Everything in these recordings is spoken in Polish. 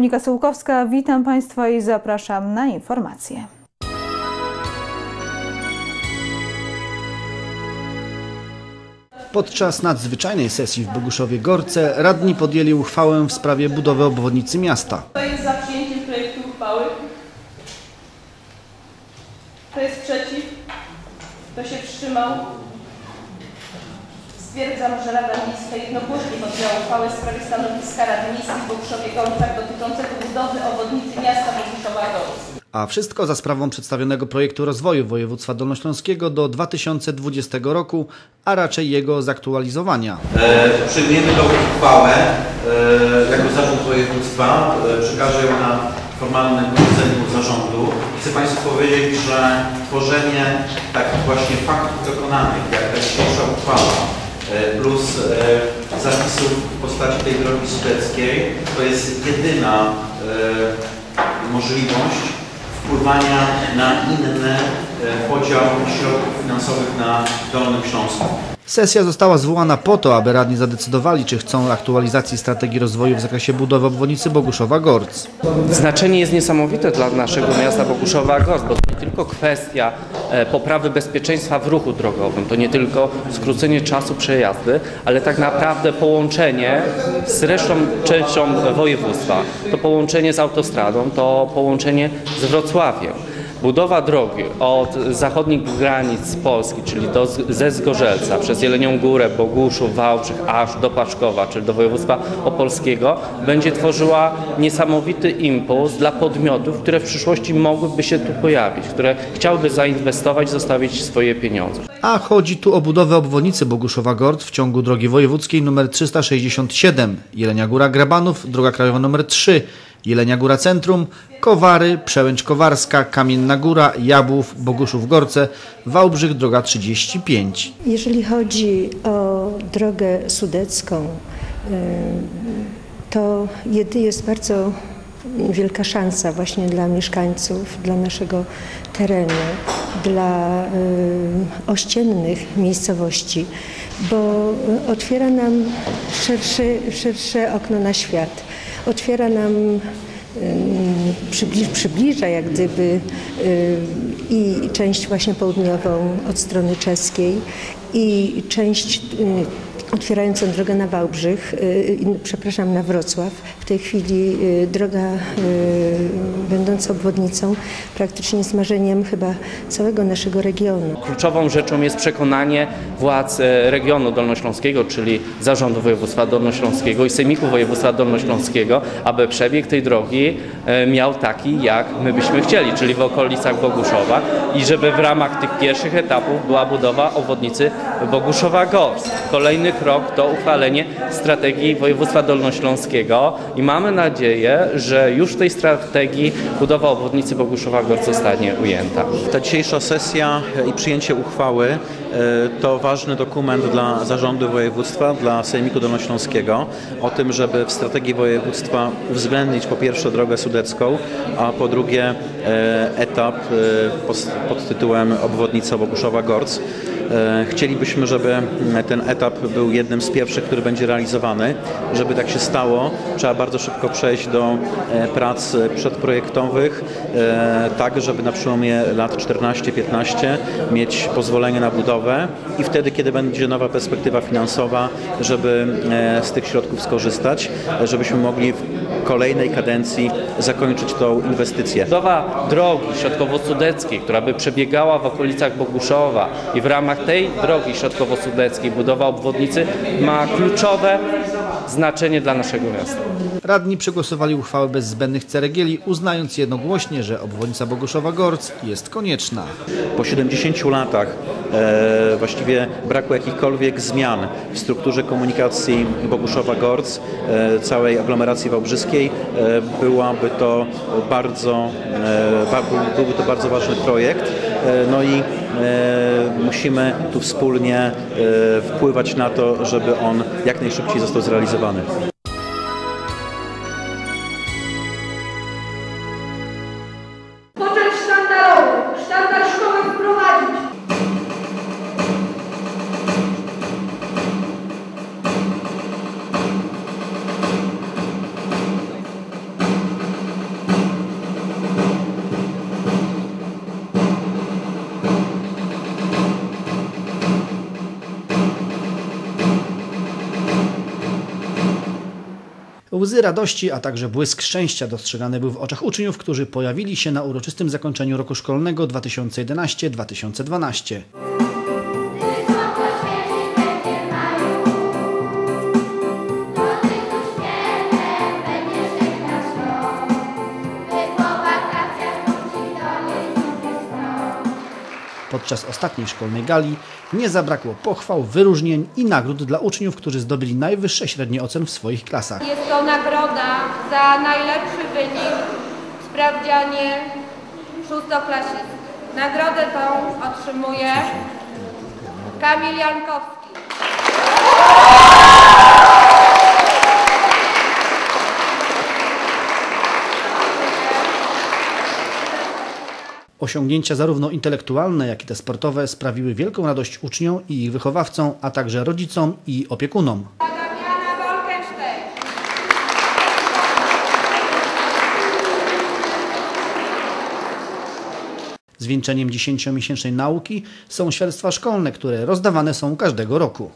Monika Sułkowska, witam Państwa i zapraszam na informacje. Podczas nadzwyczajnej sesji w Boguszowie Gorce radni podjęli uchwałę w sprawie budowy obwodnicy miasta. Kto jest za przyjęciem projektu uchwały? Kto jest przeciw? Kto się wstrzymał? Stwierdzam, że Rada Miejska jednogłośnie podjęła uchwałę w sprawie stanowiska Rady Miejskiej w Boguszowie Gorcach dotyczącego budowy obwodnicy miasta Gorc. A wszystko za sprawą przedstawionego projektu rozwoju województwa dolnośląskiego do 2020 roku, a raczej jego zaktualizowania. E, Przyjmiemy tą uchwałę e, jako zarząd województwa. E, Przekażę ją na formalnym posiedzeniu zarządu. Chcę Państwu powiedzieć, że tworzenie takich właśnie faktów dokonanych, jak ta dzisiejsza uchwała, plus e, zapisów w postaci tej drogi sudeckiej, to jest jedyna e, możliwość wpływania na inny e, podział środków finansowych na Dolnym Śląsku. Sesja została zwołana po to, aby radni zadecydowali, czy chcą aktualizacji strategii rozwoju w zakresie budowy obwodnicy Boguszowa Gorc. Znaczenie jest niesamowite dla naszego miasta Boguszowa Gorz, bo to nie tylko kwestia e, poprawy bezpieczeństwa w ruchu drogowym, to nie tylko skrócenie czasu przejazdy, ale tak naprawdę połączenie z resztą częścią województwa, to połączenie z autostradą, to połączenie z Wrocławiem. Budowa drogi od zachodnich granic Polski, czyli do, ze Zgorzelca, przez Jelenią Górę, Boguszów, Wałbrzych, aż do Paszkowa, czyli do województwa opolskiego, będzie tworzyła niesamowity impuls dla podmiotów, które w przyszłości mogłyby się tu pojawić, które chciałyby zainwestować, zostawić swoje pieniądze. A chodzi tu o budowę obwodnicy Boguszowa Gorc w ciągu drogi wojewódzkiej nr 367, Jelenia Góra Grabanów, droga krajowa nr 3, Jelenia Góra Centrum, Kowary, Przełęcz Kowarska, Kamienna Góra, Jabłów, Boguszów Gorce, Wałbrzych, droga 35. Jeżeli chodzi o drogę sudecką, to jest bardzo wielka szansa właśnie dla mieszkańców, dla naszego terenu, dla ościennych miejscowości, bo otwiera nam szersze, szersze okno na świat. Otwiera nam przybliż, przybliża jak gdyby i część właśnie południową od strony czeskiej i część y, otwierającą drogę na Wałbrzych, y, przepraszam, na Wrocław. W tej chwili droga będąca obwodnicą praktycznie jest marzeniem chyba całego naszego regionu. Kluczową rzeczą jest przekonanie władz e, regionu dolnośląskiego, czyli Zarządu Województwa Dolnośląskiego i Sejmiku Województwa Dolnośląskiego, aby przebieg tej drogi e, miał taki, jak my byśmy chcieli, czyli w okolicach Boguszowa i żeby w ramach tych pierwszych etapów była budowa obwodnicy Boguszowa-Gorsk. Kolejny krok to uchwalenie strategii województwa dolnośląskiego i mamy nadzieję, że już w tej strategii budowa obwodnicy Boguszowa-Gorsk zostanie ujęta. Ta dzisiejsza sesja i przyjęcie uchwały e, to ważny dokument dla zarządu województwa, dla Sejmiku Dolnośląskiego o tym, żeby w strategii województwa uwzględnić po pierwsze drogę sudecką, a po drugie e, etap e, pod tytułem obwodnica Boguszowa-Gorc. E, Chcielibyśmy, żeby ten etap był jednym z pierwszych, który będzie realizowany. Żeby tak się stało, trzeba bardzo szybko przejść do e, prac przedprojektowych, e, tak żeby na przełomie lat 14-15 mieć pozwolenie na budowę i wtedy, kiedy będzie nowa perspektywa finansowa, żeby z tych środków skorzystać, żebyśmy mogli kolejnej kadencji zakończyć tą inwestycję. Budowa drogi środkowo-sudeckiej, która by przebiegała w okolicach Boguszowa i w ramach tej drogi środkowo-sudeckiej budowa obwodnicy ma kluczowe znaczenie dla naszego miasta. Radni przegłosowali uchwałę bez zbędnych ceregieli, uznając jednogłośnie, że obwodnica Boguszowa Gorc jest konieczna. Po 70 latach e, właściwie braku jakichkolwiek zmian w strukturze komunikacji Boguszowa-Gorc, e, całej aglomeracji wałbrzyskiej, e, byłaby to bardzo, e, byłby to bardzo ważny projekt. E, no i e, musimy tu wspólnie e, wpływać na to, żeby on jak najszybciej został zrealizowany. Łzy radości, a także błysk szczęścia dostrzegany był w oczach uczniów, którzy pojawili się na uroczystym zakończeniu roku szkolnego 2011-2012. Podczas ostatniej szkolnej gali nie zabrakło pochwał, wyróżnień i nagród dla uczniów, którzy zdobyli najwyższe średnie ocen w swoich klasach. Jest to nagroda za najlepszy wynik w sprawdzianie szóstoklasisty. Nagrodę tą otrzymuje Kamil Jankowski. Osiągnięcia zarówno intelektualne, jak i te sportowe sprawiły wielką radość uczniom i ich wychowawcom, a także rodzicom i opiekunom. Zwieńczeniem dziesięciomiesięcznej nauki są świadectwa szkolne, które rozdawane są każdego roku.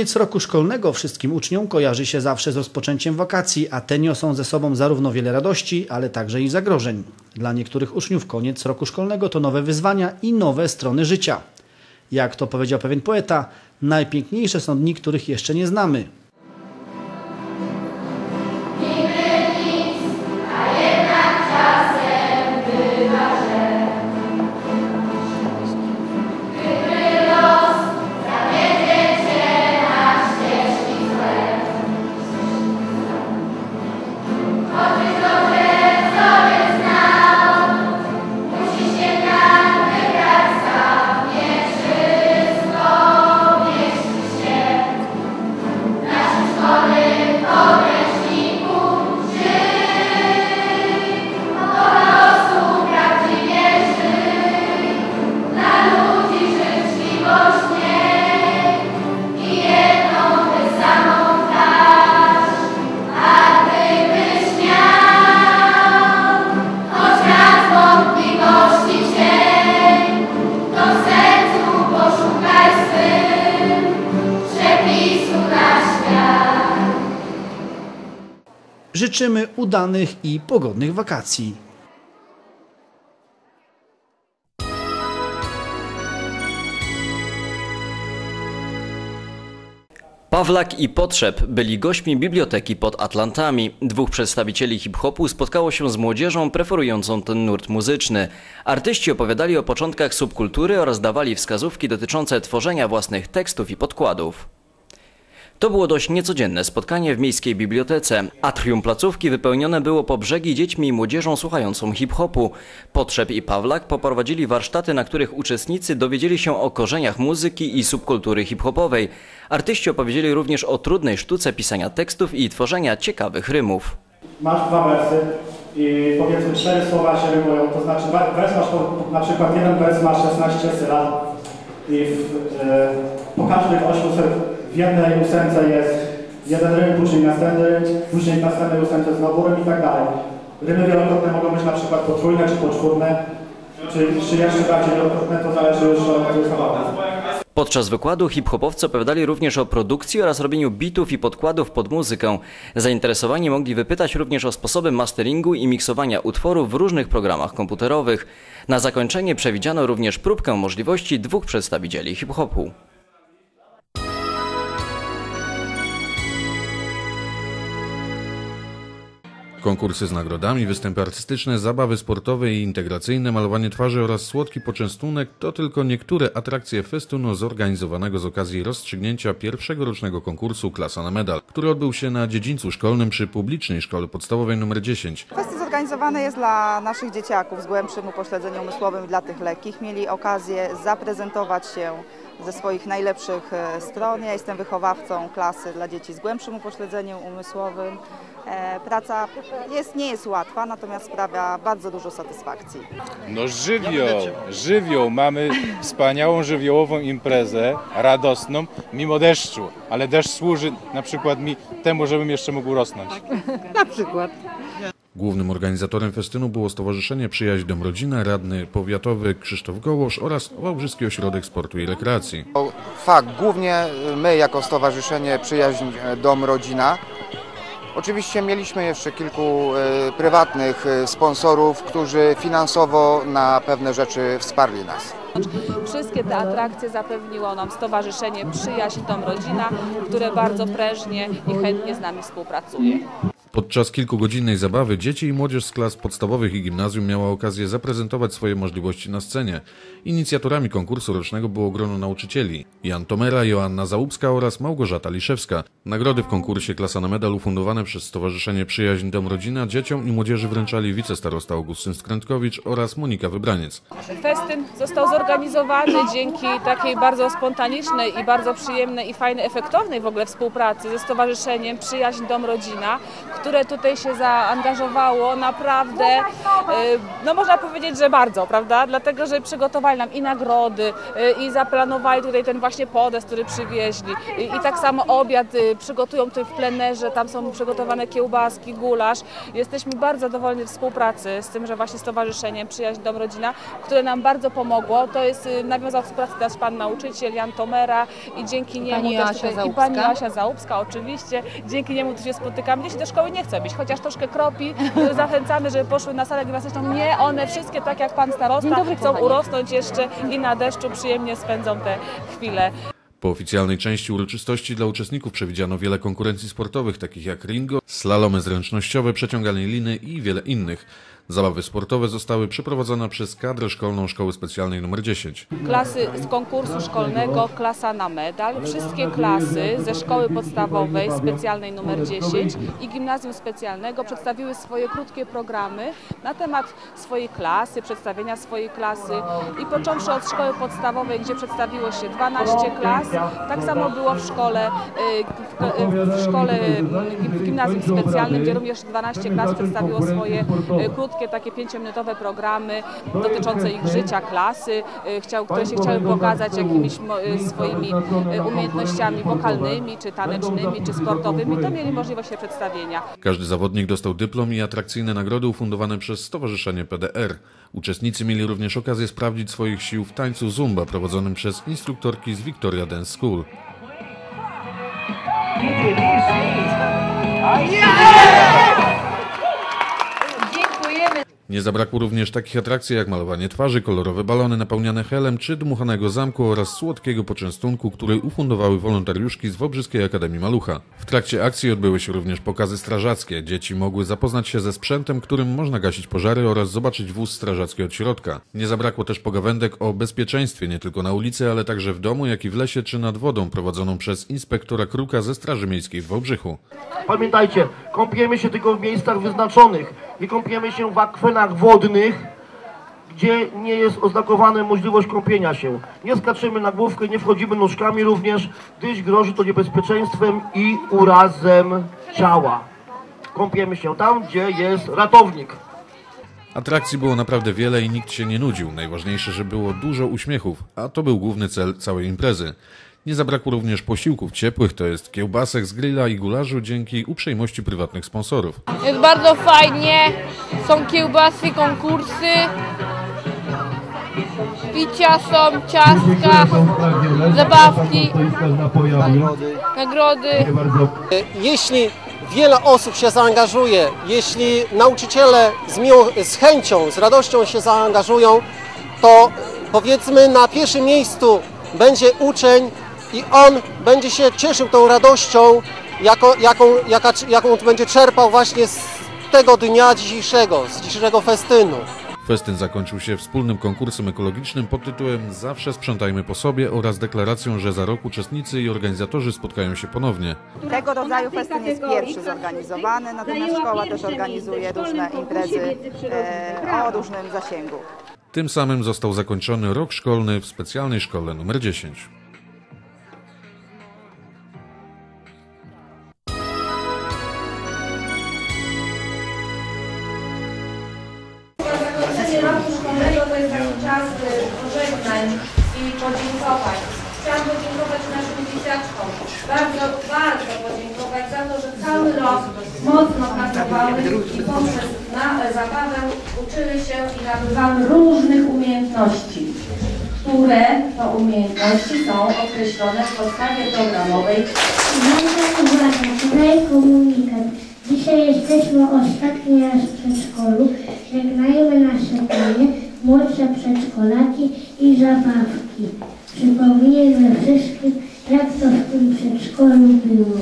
Koniec roku szkolnego wszystkim uczniom kojarzy się zawsze z rozpoczęciem wakacji, a te niosą ze sobą zarówno wiele radości, ale także i zagrożeń. Dla niektórych uczniów koniec roku szkolnego to nowe wyzwania i nowe strony życia. Jak to powiedział pewien poeta, najpiękniejsze są dni, których jeszcze nie znamy. Życzymy udanych i pogodnych wakacji. Pawlak i Potrzeb byli gośćmi biblioteki pod Atlantami. Dwóch przedstawicieli hip-hopu spotkało się z młodzieżą preferującą ten nurt muzyczny. Artyści opowiadali o początkach subkultury oraz dawali wskazówki dotyczące tworzenia własnych tekstów i podkładów. To było dość niecodzienne spotkanie w miejskiej bibliotece. Atrium placówki wypełnione było po brzegi dziećmi i młodzieżą słuchającą hip-hopu. Potrzeb i Pawlak poprowadzili warsztaty, na których uczestnicy dowiedzieli się o korzeniach muzyki i subkultury hip-hopowej. Artyści opowiedzieli również o trudnej sztuce pisania tekstów i tworzenia ciekawych rymów. masz dwa wersy i powiedzmy cztery słowa się rymują, to znaczy we- wers masz na przykład jeden wers ma 16 sylab i w, e, po każdych 8 sylab w jednej ósemce jest jeden rym, później następny rym, później w następnej ósemce znowu rym i tak dalej. Rymy wielokrotne mogą być na przykład potrójne czy poczwórne, czy, czy jeszcze bardziej wielokrotne, to zależy już od wychowawcy. Podczas wykładu hip-hopowcy opowiadali również o produkcji oraz robieniu bitów i podkładów pod muzykę. Zainteresowani mogli wypytać również o sposoby masteringu i miksowania utworów w różnych programach komputerowych. Na zakończenie przewidziano również próbkę możliwości dwóch przedstawicieli hip-hopu. Konkursy z nagrodami, występy artystyczne, zabawy sportowe i integracyjne, malowanie twarzy oraz słodki poczęstunek to tylko niektóre atrakcje festunu zorganizowanego z okazji rozstrzygnięcia pierwszego rocznego konkursu Klasa na Medal, który odbył się na dziedzińcu szkolnym przy publicznej szkole podstawowej nr 10. Fest zorganizowany jest dla naszych dzieciaków z głębszym upośledzeniem umysłowym dla tych lekkich. Mieli okazję zaprezentować się ze swoich najlepszych e, stron. Ja jestem wychowawcą klasy dla dzieci z głębszym upośledzeniem umysłowym. E, Praca jest, nie jest łatwa, natomiast sprawia bardzo dużo satysfakcji. No żywioł, żywioł. Mamy wspaniałą żywiołową imprezę, radosną, mimo deszczu. Ale deszcz służy na przykład mi temu, żebym jeszcze mógł rosnąć. Na przykład. Głównym organizatorem festynu było Stowarzyszenie Przyjaźń Dom Rodzina, radny powiatowy Krzysztof Gołosz oraz Wałbrzyski Ośrodek Sportu i Rekreacji. Fakt, głównie my jako Stowarzyszenie Przyjaźń Dom Rodzina. Oczywiście mieliśmy jeszcze kilku e, prywatnych e, sponsorów, którzy finansowo na pewne rzeczy wsparli nas. Wszystkie te atrakcje zapewniło nam Stowarzyszenie Przyjaźń Dom Rodzina, które bardzo prężnie i chętnie z nami współpracuje. Podczas kilkugodzinnej zabawy dzieci i młodzież z klas podstawowych i gimnazjum miała okazję zaprezentować swoje możliwości na scenie. Inicjatorami konkursu rocznego było grono nauczycieli Jan Tomera, Joanna Załupska oraz Małgorzata Liszewska. Nagrody w konkursie Klasa na Medal ufundowane przez Stowarzyszenie Przyjaźń Dom Rodzina dzieciom i młodzieży wręczali wicestarosta Augustyn Skrętkowicz oraz Monika Wybraniec. Festyn został zorganizowany dzięki takiej bardzo spontanicznej i bardzo przyjemnej i fajnej, efektownej w ogóle współpracy ze Stowarzyszeniem Przyjaźń Dom Rodzina, które tutaj się zaangażowało naprawdę, y, no można powiedzieć, że bardzo, prawda? Dlatego, że przygotowali nam i nagrody, y, i zaplanowali tutaj ten właśnie podest, który przywieźli. I, i tak samo obiad y, przygotują tutaj w plenerze, tam są przygotowane kiełbaski, gulasz. Jesteśmy bardzo zadowoleni współpracy z tym, że właśnie Stowarzyszeniem Przyjaźń Dom Rodzina, które nam bardzo pomogło. To jest nawiązał współpracę też pan nauczyciel Jan Tomera i dzięki niemu pani też Asia tutaj, i pani Asia Załupska oczywiście, dzięki niemu tu się spotykamy. Dzieci do szkoły nie chcą być, chociaż troszkę kropi, zachęcamy, żeby poszły na salę gimnastyczną. Nie, one wszystkie tak jak pan starosta chcą urosnąć jeszcze i na deszczu przyjemnie spędzą te chwile. Po oficjalnej części uroczystości dla uczestników przewidziano wiele konkurencji sportowych, takich jak ringo, slalomy zręcznościowe, przeciąganie liny i wiele innych. Zabawy sportowe zostały przeprowadzone przez kadrę szkolną Szkoły Specjalnej nr 10. Klasy z konkursu szkolnego Klasa na Medal. Wszystkie klasy ze szkoły podstawowej specjalnej numer 10 i gimnazjum specjalnego przedstawiły swoje krótkie programy na temat swojej klasy, przedstawienia swojej klasy i począwszy od szkoły podstawowej, gdzie przedstawiło się 12 klas, tak samo było w szkole, y, w, w szkole w gimnazjum specjalnym, gdzie również 12 klas przedstawiło swoje y, krótkie, takie pięciominutowe programy dotyczące ich życia, klasy, y, chciał, które się chciały pokazać jakimiś y, swoimi y, umiejętnościami wokalnymi, czy tanecznymi, czy sportowymi, to mieli możliwość się przedstawienia. Każdy zawodnik dostał dyplom i atrakcyjne nagrody ufundowane przez Stowarzyszenie PDR. Uczestnicy mieli również okazję sprawdzić swoich sił w tańcu zumba prowadzonym przez instruktorki z Victoria Dance School. Dziękujemy. Nie zabrakło również takich atrakcji jak malowanie twarzy, kolorowe balony napełniane helem czy dmuchanego zamku oraz słodkiego poczęstunku, który ufundowały wolontariuszki z Wobrzyskiej Akademii Malucha. W trakcie akcji odbyły się również pokazy strażackie. Dzieci mogły zapoznać się ze sprzętem, którym można gasić pożary oraz zobaczyć wóz strażacki od środka. Nie zabrakło też pogawędek o bezpieczeństwie nie tylko na ulicy, ale także w domu, jak i w lesie czy nad wodą prowadzoną przez inspektora Kruka ze Straży Miejskiej w Wałbrzychu. Pamiętajcie, kąpiemy się tylko w miejscach wyznaczonych. Nie kąpiemy się w akwenach wodnych, gdzie nie jest oznakowana możliwość kąpienia się. Nie skaczymy na główkę, nie wchodzimy nóżkami również, gdyż grozi to niebezpieczeństwem i urazem ciała. Kąpiemy się tam, gdzie jest ratownik. Atrakcji było naprawdę wiele i nikt się nie nudził. Najważniejsze, że było dużo uśmiechów, a to był główny cel całej imprezy. Nie zabrakło również posiłków ciepłych, to jest kiełbasek z grilla i gularzu dzięki uprzejmości prywatnych sponsorów. Jest bardzo fajnie, są kiełbasy, konkursy, picia są, ciastka, zabawki, nagrody. Jeśli wiele osób się zaangażuje, jeśli nauczyciele z, miło, z chęcią, z radością się zaangażują, to powiedzmy na pierwszym miejscu będzie uczeń i on będzie się cieszył tą radością, jako, jaką, jaka, jaką będzie czerpał właśnie z tego dnia dzisiejszego, z dzisiejszego festynu. Festyn zakończył się wspólnym konkursem ekologicznym pod tytułem Zawsze sprzątajmy po sobie oraz deklaracją, że za rok uczestnicy i organizatorzy spotkają się ponownie. Tego rodzaju festyn jest pierwszy zorganizowany, natomiast szkoła też organizuje różne imprezy e, o różnym zasięgu. Tym samym został zakończony rok szkolny w specjalnej szkole nr 10. które to umiejętności są określone w podstawie programowej Uwaga, uwaga, podaję komunikat. Dzisiaj jesteśmy ostatni raz w przedszkolu. Żegnajmy nasze panie, młodsze przedszkolaki i zabawki. Przypomnijmy wszystkim, jak to w tym przedszkolu było.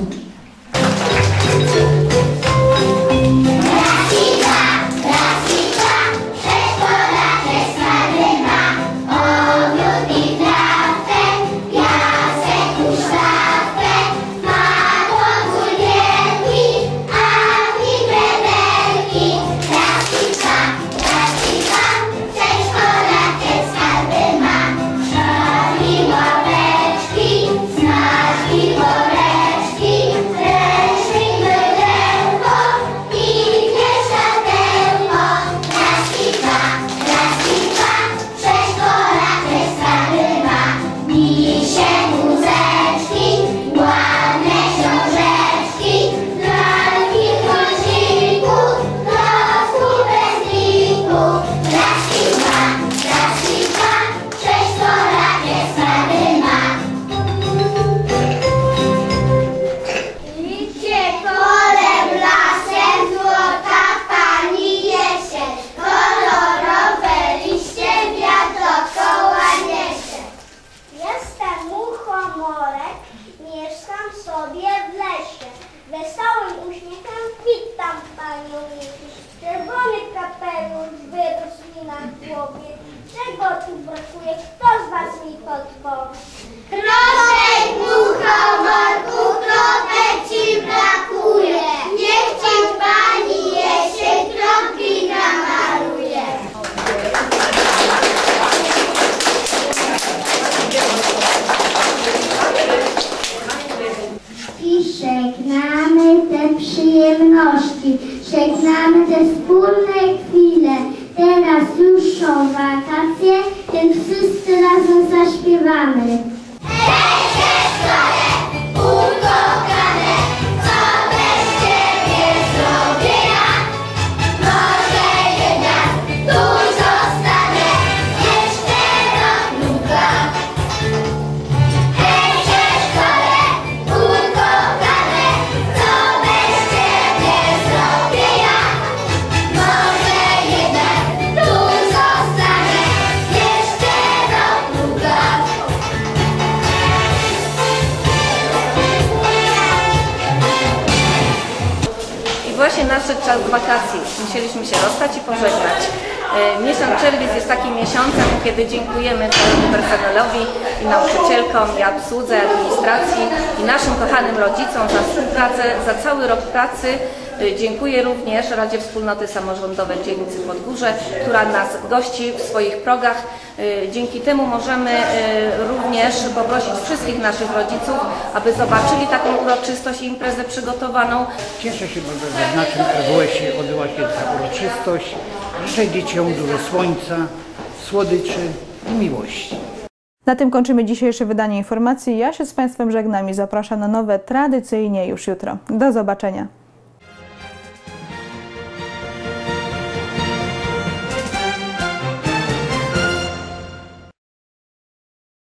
Kiedy dziękujemy całemu personelowi i nauczycielkom, i obsłudze, administracji, i naszym kochanym rodzicom za współpracę, za cały rok pracy. E, Dziękuję również Radzie Wspólnoty Samorządowej Dzielnicy Podgórze, która nas gości w swoich progach. E, Dzięki temu możemy e, również poprosić wszystkich naszych rodziców, aby zobaczyli taką uroczystość i imprezę przygotowaną. Cieszę się bardzo, że w naszym RWS-ie odbyła się ta uroczystość. Życzę dzieciom dużo słońca, słodyczy i miłości. Na tym kończymy dzisiejsze wydanie informacji. Ja się z Państwem żegnam i zapraszam na nowe tradycyjnie już jutro. Do zobaczenia.